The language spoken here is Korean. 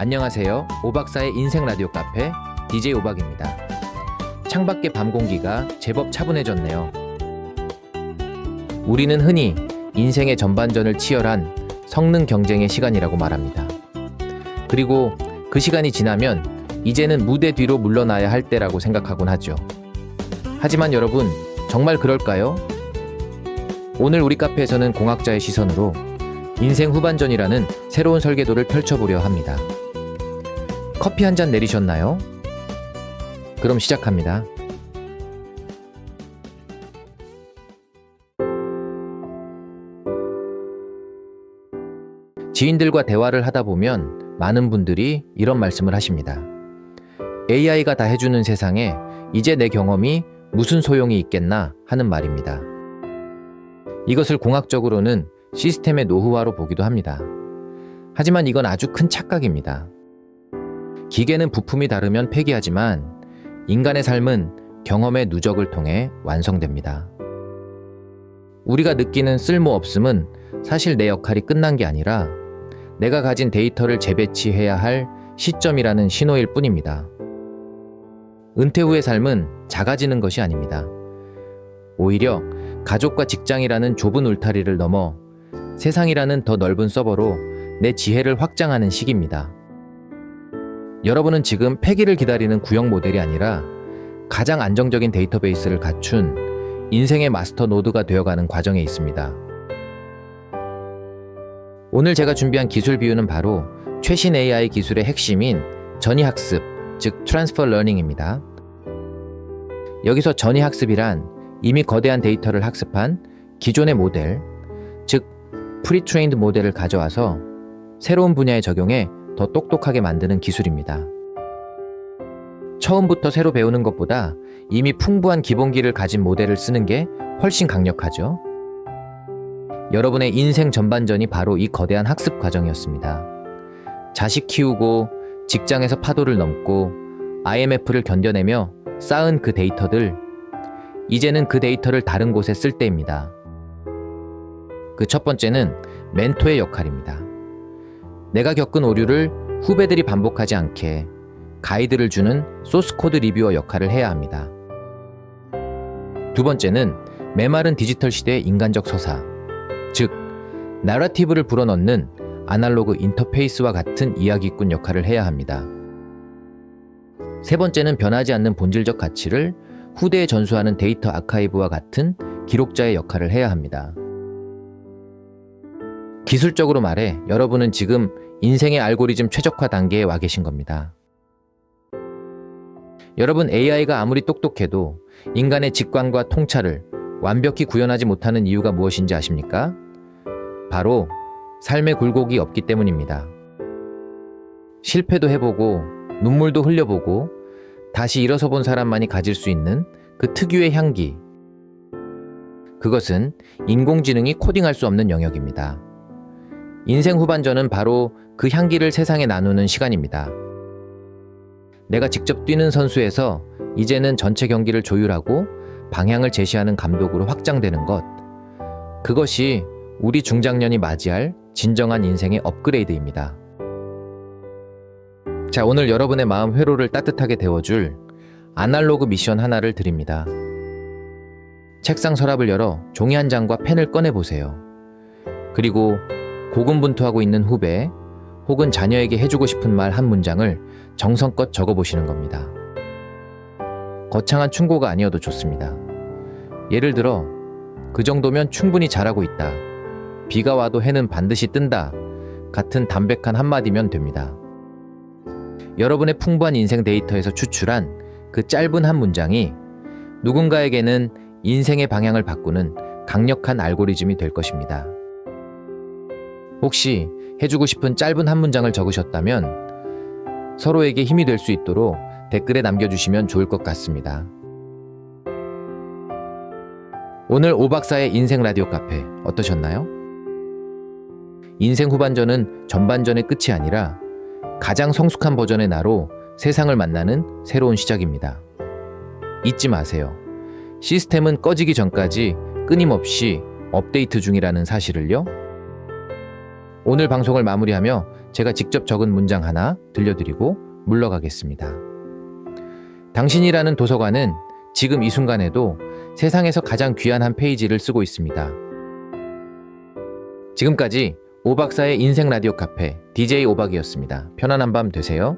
안녕하세요. 오박사의 인생 라디오 카페 DJ 오박입니다. 창밖의 밤 공기가 제법 차분해졌네요. 우리는 흔히 인생의 전반전을 치열한 성능 경쟁의 시간이라고 말합니다. 그리고 그 시간이 지나면 이제는 무대 뒤로 물러나야 할 때라고 생각하곤 하죠. 하지만 여러분, 정말 그럴까요? 오늘 우리 카페에서는 공학자의 시선으로 인생 후반전이라는 새로운 설계도를 펼쳐보려 합니다. 커피 한 잔 내리셨나요? 그럼 시작합니다. 지인들과 대화를 하다 보면 많은 분들이 이런 말씀을 하십니다. AI가 다 해주는 세상에 이제 내 경험이 무슨 소용이 있겠나 하는 말입니다. 이것을 공학적으로는 시스템의 노후화로 보기도 합니다. 하지만 이건 아주 큰 착각입니다. 기계는 부품이 다르면 폐기하지만 인간의 삶은 경험의 누적을 통해 완성됩니다. 우리가 느끼는 쓸모없음은 사실 내 역할이 끝난 게 아니라 내가 가진 데이터를 재배치해야 할 시점이라는 신호일 뿐입니다. 은퇴 후의 삶은 작아지는 것이 아닙니다. 오히려 가족과 직장이라는 좁은 울타리를 넘어 세상이라는 더 넓은 서버로 내 지혜를 확장하는 시기입니다. 여러분은 지금 폐기를 기다리는 구형 모델이 아니라 가장 안정적인 데이터베이스를 갖춘 인생의 마스터 노드가 되어가는 과정에 있습니다. 오늘 제가 준비한 기술 비유는 바로 최신 AI 기술의 핵심인 전이학습, 즉 트랜스퍼 러닝입니다. 여기서 전이학습이란 이미 거대한 데이터를 학습한 기존의 모델, 즉 프리트레인드 모델을 가져와서 새로운 분야에 적용해 더 똑똑하게 만드는 기술입니다. 처음부터 새로 배우는 것보다 이미 풍부한 기본기를 가진 모델을 쓰는 게 훨씬 강력하죠. 여러분의 인생 전반전이 바로 이 거대한 학습 과정이었습니다. 자식 키우고 직장에서 파도를 넘고 IMF를 견뎌내며 쌓은 그 데이터들, 이제는 그 데이터를 다른 곳에 쓸 때입니다. 그 첫 번째는 멘토의 역할입니다. 내가 겪은 오류를 후배들이 반복하지 않게 가이드를 주는 소스 코드 리뷰어 역할을 해야 합니다. 두 번째는 메마른 디지털 시대의 인간적 서사, 즉 나라티브를 불어넣는 아날로그 인터페이스와 같은 이야기꾼 역할을 해야 합니다. 세 번째는 변하지 않는 본질적 가치를 후대에 전수하는 데이터 아카이브와 같은 기록자의 역할을 해야 합니다. 기술적으로 말해 여러분은 지금 인생의 알고리즘 최적화 단계에 와 계신 겁니다. 여러분 AI가 아무리 똑똑해도 인간의 직관과 통찰을 완벽히 구현하지 못하는 이유가 무엇인지 아십니까? 바로 삶의 굴곡이 없기 때문입니다. 실패도 해보고 눈물도 흘려보고 다시 일어서 본 사람만이 가질 수 있는 그 특유의 향기. 그것은 인공지능이 코딩할 수 없는 영역입니다. 인생 후반전은 바로 그 향기를 세상에 나누는 시간입니다. 내가 직접 뛰는 선수에서 이제는 전체 경기를 조율하고 방향을 제시하는 감독으로 확장되는 것. 그것이 우리 중장년이 맞이할 진정한 인생의 업그레이드입니다. 자, 오늘 여러분의 마음 회로를 따뜻하게 데워줄 아날로그 미션 하나를 드립니다. 책상 서랍을 열어 종이 한 장과 펜을 꺼내 보세요. 그리고 고군분투하고 있는 후배 혹은 자녀에게 해주고 싶은 말 한 문장을 정성껏 적어 보시는 겁니다. 거창한 충고가 아니어도 좋습니다. 예를 들어, 그 정도면 충분히 잘하고 있다. 비가 와도 해는 반드시 뜬다. 같은 담백한 한마디면 됩니다. 여러분의 풍부한 인생 데이터에서 추출한 그 짧은 한 문장이 누군가에게는 인생의 방향을 바꾸는 강력한 알고리즘이 될 것입니다. 혹시 해주고 싶은 짧은 한 문장을 적으셨다면 서로에게 힘이 될 수 있도록 댓글에 남겨주시면 좋을 것 같습니다. 오늘 오박사의 인생 라디오 카페 어떠셨나요? 인생 후반전은 전반전의 끝이 아니라 가장 성숙한 버전의 나로 세상을 만나는 새로운 시작입니다. 잊지 마세요. 시스템은 꺼지기 전까지 끊임없이 업데이트 중이라는 사실을요. 오늘 방송을 마무리하며 제가 직접 적은 문장 하나 들려드리고 물러가겠습니다. 당신이라는 도서관은 지금 이 순간에도 세상에서 가장 귀한 한 페이지를 쓰고 있습니다. 지금까지 오박사의 인생 라디오 카페 DJ 오박이었습니다. 편안한 밤 되세요.